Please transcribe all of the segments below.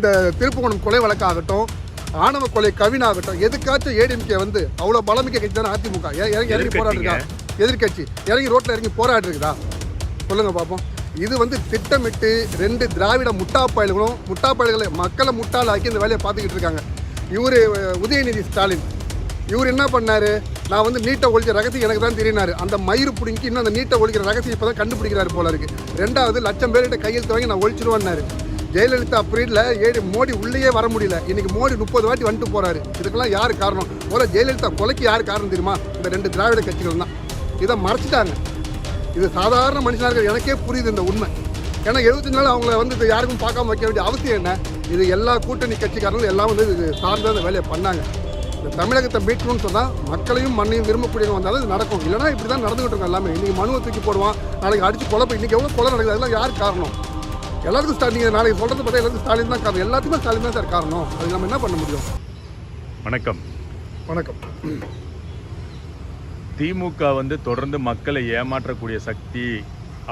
இந்த திருப்புவனம் கொலை வழக்காகட்டும் ஆணவ கொலை கவினாகட்டும் எதுக்காச்சும் ஏடிஎம்கே வந்து அவ்வளோ பலமிக்க கட்சி தானே அதிமுக இறங்கி இறங்கி போராடுறா எதிர்க்கட்சி இறங்கி ரோட்டில் இறங்கி போராடுறா சொல்லுங்க பார்ப்போம் இது வந்து திட்டமிட்டு ரெண்டு திராவிட முட்டாப்பயல்களும் முட்டாப்பயல்களை மக்களை முட்டாளாக்கி இந்த வேலையை பார்த்துக்கிட்டு இருக்காங்க. இவர் உதயநிதி ஸ்டாலின். இவர் என்ன பண்ணாரு? நான் வந்து நீட்டை ஒழிச்ச ரகசியம் எனக்கு தான் தெரியினாரு அந்த மயிறு பிடிங்கி இன்னும் அந்த நீட்டை ஒழிக்கிற ரகசியம் இப்போ தான் கண்டுபிடிக்கிறாரு போல இருக்கு. ரெண்டாவது லட்சம் பேர்கிட்ட கையெழுத்து வாங்கி நான் ஒழிச்சிருவேன்னாரு. ஜெயலலிதா பீரியடில் ஏடி மோடி உள்ளேயே வர முடியல. இன்னைக்கு மோடி முப்பது வாட்டி வந்துட்டு போறாரு. இதுக்கெல்லாம் யார் காரணம்? முதல்ல ஜெயலலிதா கொலைக்கு யார் காரணம் தெரியுமா? இந்த ரெண்டு திராவிட கட்சிகள் தான். இதை மறைச்சிட்டாங்க. இது சாதாரண மனுஷனாக இருக்கிற எனக்கே புரியுது இந்த உண்மை. ஏன்னா எழுபத்தி நாள் அவங்கள வந்து இது யாருக்கும் பார்க்காம வைக்க வேண்டிய அவசியம் என்ன? இது எல்லா கூட்டணி கட்சிக்காரங்களும் எல்லாம் வந்து இது சார்ந்த வேலையை பண்ணாங்க. இந்த தமிழகத்தை மீட்கணும்னு சொன்னால் மக்களையும் மண்ணையும் விரும்பக்கூடியவங்க வந்தாலும் இது நடக்கும். இல்லைனா இப்படி தான் நடந்துகிட்டு இருக்கோம் எல்லாமே. இன்றைக்கி மனுவை தூக்கி போடுவான். நாளைக்கு அடிச்சு கொலை போய் இன்னைக்கு எவ்வளோ கொலை நடக்குது? அதெல்லாம் யார் காரணம்? எல்லாருக்கும் ஸ்டாலின். நாளைக்கு சொல்கிறது பார்த்தா எல்லாருக்கும் ஸ்டாலின் தான் காரணம். எல்லாத்துக்குமே ஸ்டாலின் தான் சார் காரணம். அது நம்ம என்ன பண்ண முடியும்? வணக்கம். வணக்கம். திமுக வந்து தொடர்ந்து மக்களை ஏமாற்றக்கூடிய சக்தி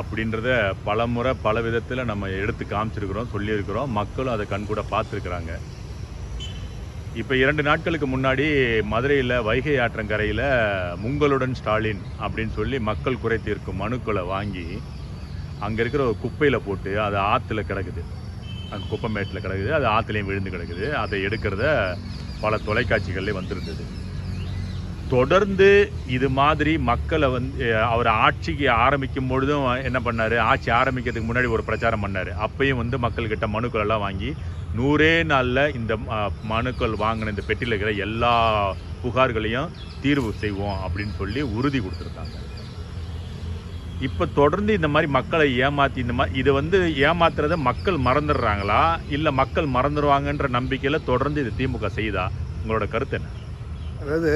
அப்படின்றத பல முறை பல விதத்தில் நம்ம எடுத்து காமிச்சிருக்கிறோம் சொல்லியிருக்கிறோம். மக்களும் அதை கண்கூட பார்த்துருக்குறாங்க. இப்போ இரண்டு நாட்களுக்கு முன்னாடி மதுரையில் வைகை ஆற்றங்கரையில் முங்களுடன் ஸ்டாலின் அப்படின்னு சொல்லி மக்கள் குறை தீர்க்கும் மனுக்களை வாங்கி அங்கே இருக்கிற ஒரு குப்பையில் போட்டு அது ஆற்றுல கிடக்குது. அங்கே குப்பமேட்டில் கிடக்குது. அது ஆற்றுலையும் விழுந்து கிடக்குது. அதை எடுக்கிறத பல தொலைக்காட்சிகள்லேயே வந்திருந்தது. தொடர்ந்து இது மாதிரி மக்களை வந்து அவர் ஆட்சிக்கு ஆரம்பிக்கும் பொழுதும் என்ன பண்ணார்? ஆட்சி ஆரம்பிக்கிறதுக்கு முன்னாடி ஒரு பிரச்சாரம் பண்ணார். அப்பயும் வந்து மக்கள்கிட்ட மனுக்கள் எல்லாம் வாங்கி நூறே நாளில் இந்த மனுக்கள் வாங்கின இந்த பெட்டியில் இருக்கிற எல்லா புகார்களையும் தீர்வு செய்வோம் அப்படின்னு சொல்லி உறுதி கொடுத்துருக்காங்க. இப்போ தொடர்ந்து இந்த மாதிரி மக்களை ஏமாற்றி இந்த மாதிரி இது வந்து ஏமாத்துறத மக்கள் மறந்துடுறாங்களா? இல்லை மக்கள் மறந்துடுவாங்கன்ற நம்பிக்கையில் தொடர்ந்து இது திமுக செய்தா? உங்களோட கருத்து என்ன? அதாவது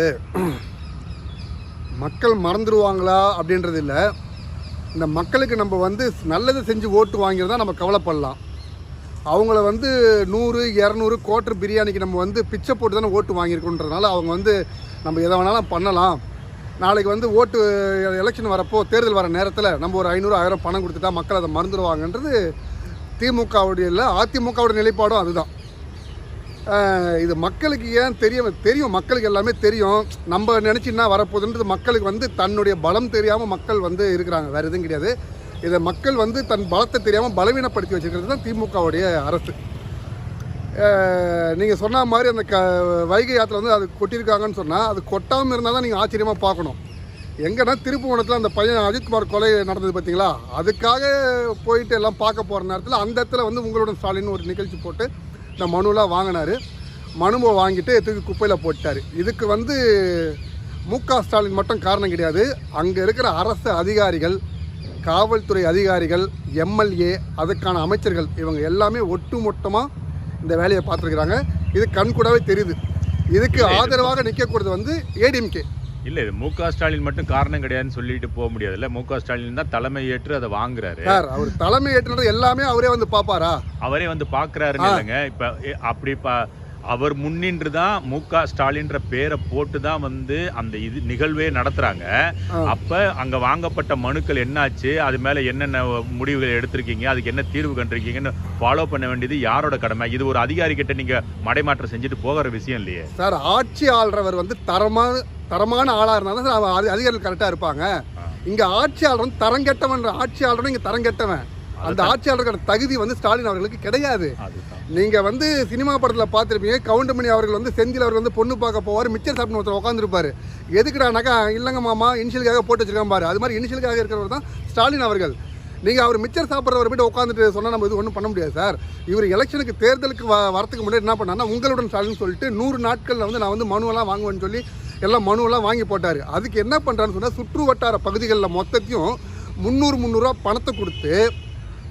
மக்கள் மறந்துடுவாங்களா அப்படின்றது இல்லை. இந்த மக்களுக்கு நம்ம வந்து நல்லது செஞ்சு ஓட்டு வாங்கிறதா நம்ம கவலைப்படலாம். அவங்கள வந்து நூறு இரநூறு கோட்டர் பிரியாணிக்கு நம்ம வந்து பிச்சை போட்டு தானே ஓட்டு வாங்கியிருக்கோன்றதுனால அவங்க வந்து நம்ம எதை வேணாலும் பண்ணலாம். நாளைக்கு வந்து ஓட்டு எலெக்ஷன் வரப்போ தேர்தல் வர நேரத்தில் நம்ம ஒரு ஐநூறு ஆயிரம் பணம் கொடுத்துட்டா மக்கள் அதை மறந்துடுவாங்கன்றது திமுகவுடைய இல்லை அதிமுகவுடைய நிலைப்பாடும் அதுதான். இது மக்களுக்கு ஏன் தெரிய தெரியும் மக்களுக்கு எல்லாமே தெரியும். நம்ம நினச்சின்னா வரப்போகுதுன்றது மக்களுக்கு வந்து தன்னுடைய பலம் தெரியாமல் மக்கள் வந்து இருக்கிறாங்க. வேறு எதுவும் கிடையாது. இதை மக்கள் வந்து தன் பலத்தை தெரியாமல் பலவீனப்படுத்தி வச்சுக்கிறது தான் திமுகவுடைய அரசு. நீங்கள் சொன்ன மாதிரி அந்த க வைகை யாத்திரை வந்து அது கொட்டியிருக்காங்கன்னு சொன்னால் அது கொட்டாமல் இருந்தால் தான் நீங்கள் ஆச்சரியமாக பார்க்கணும். எங்கன்னா திருப்புவனத்தில் அந்த பையன் அஜித்குமார் கொலை நடந்தது பார்த்தீங்களா அதுக்காக போயிட்டு எல்லாம் பார்க்க போகிற நேரத்தில் அந்த இடத்துல வந்து உங்களுடன் ஸ்டாலின் ஒரு நிகழ்ச்சி போட்டு இந்த மனுலாம் வாங்கினாரு. மனுவை வாங்கிட்டு தூக்கி குப்பையில் போட்டார் இதுக்கு வந்து மு க ஸ்டாலின் மட்டும் காரணம் கிடையாது. அங்கே இருக்கிற அரசு அதிகாரிகள் காவல்துறை அதிகாரிகள் எம்எல்ஏ அதுக்கான அமைச்சர்கள் இவங்க எல்லாமே ஒட்டுமொத்தமாக இந்த வேலையை பார்த்துருக்குறாங்க. இது கண்கூடாவே தெரியுது. இதுக்கு ஆதரவாக நிற்கக்கூடியது வந்து ஏடிஎம்கே இல்ல இது மு க. ஸ்டாலின் மட்டும் காரணம் கிடையாதுன்னு சொல்லிட்டு போக முடியாதுல்ல. மு க. ஸ்டாலின் தான் தலைமை ஏற்று அதை வாங்குறாரு. சார் அவர் தலைமை ஏற்றுனது எல்லாமே அவரே வந்து பார்ப்பாரா? அவரே வந்து பாக்குறாருன்னு இல்லைங்க. இப்ப அப்படி பா அவர் முன்னின்று தான் மு க ஸ்டாலின்ற பேரை போட்டு தான் வந்து அந்த இது நிகழ்வே நடத்துறாங்க. ஆ. அப்ப அங்க வாங்கப்பட்ட மனுக்கள் என்னாச்சு? அது மேல என்னென்ன முடிவுகள் எடுத்திருக்கீங்க? அதுக்கு என்ன தீர்வு கண்டிருக்கீங்கன்னு ஃபாலோ பண்ண வேண்டியது யாரோட கடமை? இது ஒரு அதிகாரி கிட்ட நீங்க மடைமாற்றம் செஞ்சுட்டு போகிற விஷயம் இல்லையே. சார் ஆட்சி ஆள்றவர் வந்து தரமான தரமான ஆளாக இருந்தால் தான் சார் அது அதிகாரிகள் கரெக்டாக இருப்பாங்க. இங்கே ஆட்சியாளர் வந்து தரங்கெட்டவன் ஆட்சியாளரும் இங்கே தரங்கெட்டவன் அந்த ஆட்சியாளருக்கான தகுதி வந்து ஸ்டாலின் அவர்களுக்கு கிடையாது. நீங்கள் வந்து சினிமா படத்தில் பார்த்துருப்பீங்க கவுண்டமணி அவர்கள் வந்து செந்தில் அவர்கள் வந்து பொண்ணு பார்க்க போவார் மிச்சர் சாப்பிட்டு ஒருத்தர் உட்காந்துருப்பாரு எதுக்குடானாக்கா இல்லைங்க மாமா இனிஷியலுக்காக போட்டு வச்சிருக்கான் பாரு. அது மாதிரி இனிஷியலுக்காக இருக்கிறவர் தான் ஸ்டாலின் அவர்கள். நீங்கள் அவர் மிச்சர் சாப்பிட்றவர் போய்ட்டு உட்காந்துட்டு சொன்னால் நம்ம இது ஒன்றும் பண்ண முடியாது சார். இவர் எலெக்ஷனுக்கு தேர்தலுக்கு வ வரத்துக்கு முன்னாடி என்ன பண்ணாருன்னா உங்களுடன் ஸ்டாலின் சொல்லிட்டு நூறு நாட்களில் வந்து நான் வந்து மனுவெல்லாம் வாங்குவேன்னு சொல்லி எல்லாம் மனுவெல்லாம் வாங்கி போட்டார். அதுக்கு என்ன பண்ணுறான்னு சொன்னால் சுற்று வட்டார பகுதிகளில் மொத்தத்தையும் முந்நூறு முந்நூறுரூவா பணத்தை கொடுத்து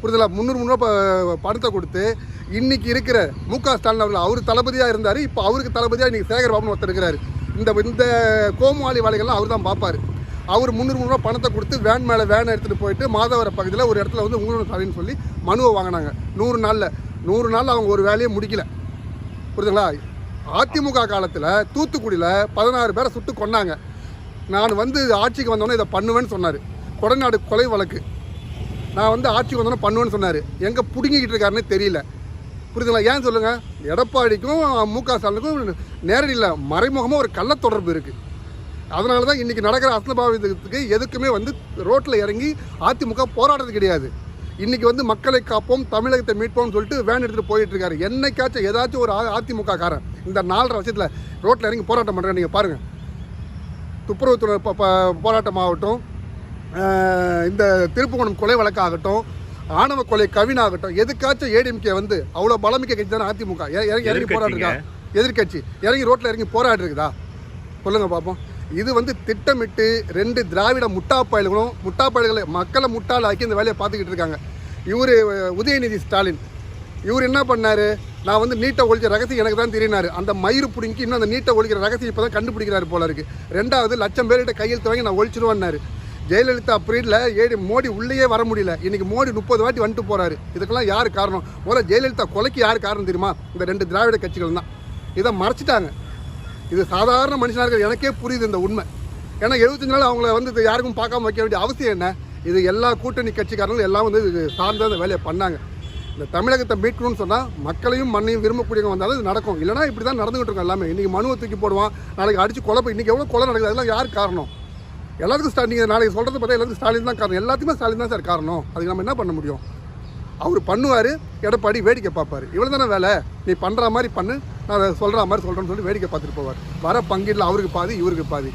புரிதலா? முந்நூறு முந்நூறுவா பணத்தை கொடுத்து இன்னைக்கு இருக்கிற மு க ஸ்டாலின் அவர்கள் அவர் தளபதியாக இருந்தார் இப்போ அவருக்கு தளபதியாக இன்றைக்கி சேகர் பாபுன்னு ஒருத்தர் இருக்கிறார். இந்த இந்த கோமாளி வேலைகள்லாம் அவர் தான் பார்ப்பார் அவர் முந்நூறு முந்நூறுவா பணத்தை கொடுத்து வேன் மேலே வேனை எடுத்துகிட்டு போயிட்டு மாதவர பகுதியில் ஒரு இடத்துல வந்து உங்களுக்கு ஸ்டாலின்னு சொல்லி மனுவை வாங்கினாங்க. நூறு நாளில். நூறு நாளில் அவங்க ஒரு வேலையை முடிக்கல. புரியுதுங்களா? அதிமுக காலத்தில் தூத்துக்குடியில் பதினாறு பேரை சுட்டு கொன்னாங்க. நான் வந்து ஆட்சிக்கு வந்தோன்னே இதை பண்ணுவேன்னு சொன்னார். கொடநாடு கொலை வழக்கு. நான் வந்து ஆட்சிக்கு வந்தோன்னே பண்ணுவேன்னு சொன்னார். எங்கே பிடுங்கிக்கிட்டு இருக்காருன்னே தெரியல. புரியுதுங்களா? ஏன் சொல்லுங்கள் எடப்பாடிக்கும் மு க ஸ்டாலினுக்கும் நேரடி இல்லை. மறைமுகமாக ஒரு கள்ள தொடர்பு இருக்குது அதனால தான் இன்றைக்கி நடக்கிற அசனபாவிதத்துக்கு எதுக்குமே வந்து ரோட்டில் இறங்கி அதிமுக போராடுறது கிடையாது. இன்றைக்கி வந்து மக்களை காப்போம் தமிழகத்தை மீட்போம்னு சொல்லிட்டு வேன் எடுத்துகிட்டு போயிட்டுருக்காரு என்னைக்காச்சும் ஏதாச்சும் ஒரு அதிமுக காரன் இந்த நாலரை வருஷத்தில் ரோட்டில் இறங்கி போராட்டம் பண்ணுறேன் நீங்கள் பாருங்கள் துப்புரவுத்துறை போராட்டம் ஆகட்டும் இந்த திருப்புவனம் கொலை வழக்காகட்டும் ஆணவ கொலை கவினாகட்டும் எதுக்காச்சும் ஏடிஎம்கே வந்து அவ்வளோ பலமிக்க கட்சி தானே அதிமுக? இற- இறங்கி இறங்கி போராடுறா எதிர்க்கட்சி. இறங்கி ரோட்டில் இறங்கி போராடுறதா சொல்லுங்க பார்ப்போம் இது வந்து திட்டமிட்டு ரெண்டு திராவிட முட்டாப்பயல்களும் முட்டாப்பயல்களை மக்களை முட்டாளாக்கி இந்த வேலையை பார்த்துக்கிட்டு இருக்காங்க. இவர் உதயநிதி ஸ்டாலின். இவர் என்ன பண்ணாரு? நான் வந்து நீட்டை ஒழிச்ச ரகசியம் எனக்கு தான் தெரியினாரு அந்த மயிறு பிடிங்கி இன்னும் அந்த நீட்டை ஒழிக்கிற ரகசியம் இப்போ தான் கண்டுபிடிக்கிறாரு போல இருக்கு. ரெண்டாவது லட்சம் பேர்கிட்ட கையெழுத்து வாங்கி நான் ஒழிச்சிருவேன்னாரு. ஜெயலலிதா பீரியடில் ஏடி மோடி உள்ளேயே வர முடியல. இன்றைக்கி மோடி முப்பது வாட்டி வந்துட்டு போகிறாரு இதுக்கெல்லாம் யார் காரணம்? முதல்ல ஜெயலலிதா கொலைக்கு யார் காரணம் தெரியுமா? இந்த ரெண்டு திராவிட கட்சிகள் தான். இதை மறைச்சிட்டாங்க. இது சாதாரண மனுஷனாக இருக்கிற எனக்கே புரியுது இந்த உண்மை. ஏன்னா எழுபத்தஞ்சு நாள் அவங்கள வந்து இது யாருக்கும் பார்க்காம வைக்க வேண்டிய அவசியம் என்ன? இது எல்லா கூட்டணி கட்சிக்காரங்களும் எல்லாம் வந்து இது சார்ந்த அந்த வேலையை பண்ணாங்க. இந்த தமிழகத்தை மீட்கணும்னு சொன்னால் மக்களையும் மண்ணையும் விரும்பக்கூடியவங்க வந்தாலும் இது நடக்கும். இல்லைனா இப்படி தான் நடந்துகிட்டு இருக்கோம் எல்லாமே. இன்றைக்கி மனுவை தூக்கி போடுவான். நாளைக்கு அடித்து கொலை இன்றைக்கி எவ்வளோ கொலை நடக்குது? அதெல்லாம் யார் காரணம்? எல்லாத்துக்கும் ஸ்டா நீங்கள் நாளைக்கு சொல்கிறது பார்த்தா எல்லாத்துக்கும் ஸ்டாலின் தான் காரணம். எல்லாத்துக்குமே ஸ்டாலின் தான் சார் காரணம். அதுக்கு நம்ம என்ன பண்ண முடியும்? அவர் பண்ணுவார் எடப்பாடி வேடிக்கை பார்ப்பார். இவ்வளோ தானே வேலை? நீ பண்ணுற மாதிரி பண்ணு நான் அதை சொல்கிற மாதிரி சொல்கிறேன்னு சொல்லி வேடிக்கை பார்த்துட்டு போவார். வர பங்கீட்டில் அவருக்கு பாதி இவருக்கு பாதி.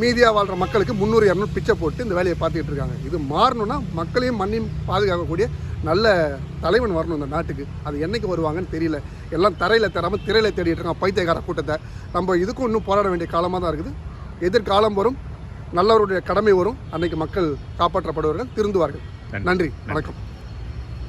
மீதியாக வாழ்கிற மக்களுக்கு முந்நூறு இரநூறு பிச்சை போட்டு இந்த வேலையை பார்த்துக்கிட்டு இருக்காங்க. இது மாறணும்னா மக்களையும் மண்ணையும் பாதுகாக்கக்கூடிய நல்ல தலைவன் வரணும் இந்த நாட்டுக்கு. அது என்னைக்கு வருவாங்கன்னு தெரியல. எல்லாம் தரையில் தராமல் திரையில் தேடிட்டு இருக்காங்க பைத்தியக்கார கூட்டத்தை. நம்ம இதுக்கும் இன்னும் போராட வேண்டிய காலமாக தான் இருக்குது. எதிர்காலம் வரும். நல்லவருடைய கடமை வரும். அன்னைக்கு மக்கள் காப்பாற்றப்படுவார்கள் திருந்துவார்கள். நன்றி. நன்றி. வணக்கம்.